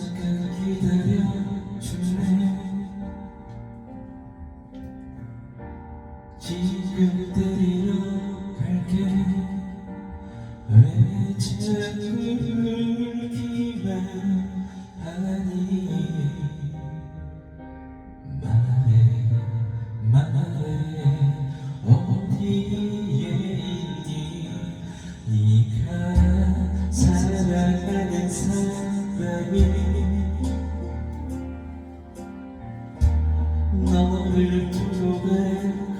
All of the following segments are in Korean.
Father. 너를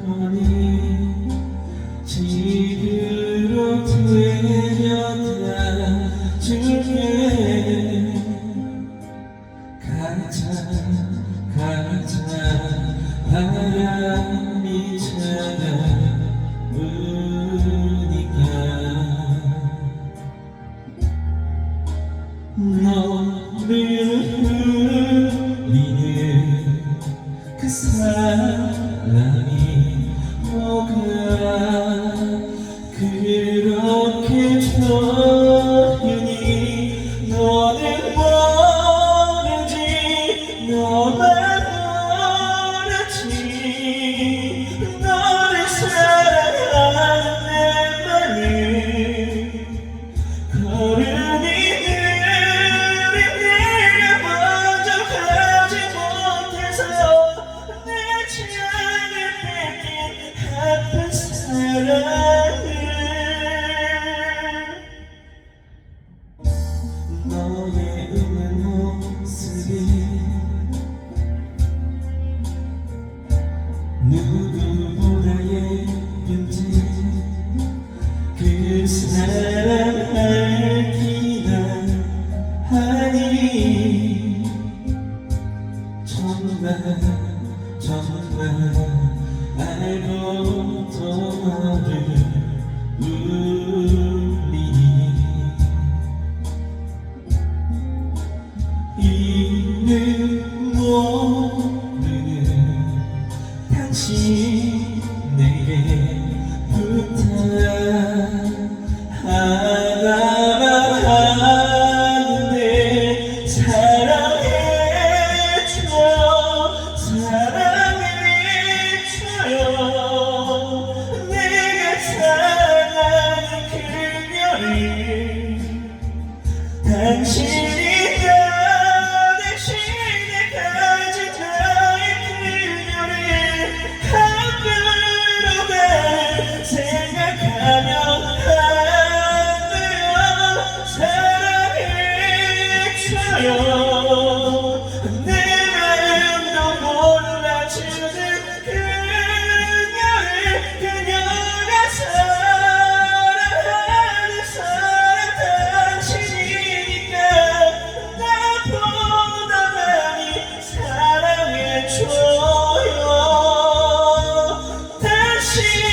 거니 집으로 데려다. 줄게 가자 가자 바람이 차가 사랑이 뭐가 그렇게 좋 누구보다 예쁜지 그 사랑 알기나 하니. 정말 정말 알고도 너를 당신 내게 부탁 하나만 하는데 사랑해줘요 사랑해줘요 내가 사랑하는 그녀를 당신 see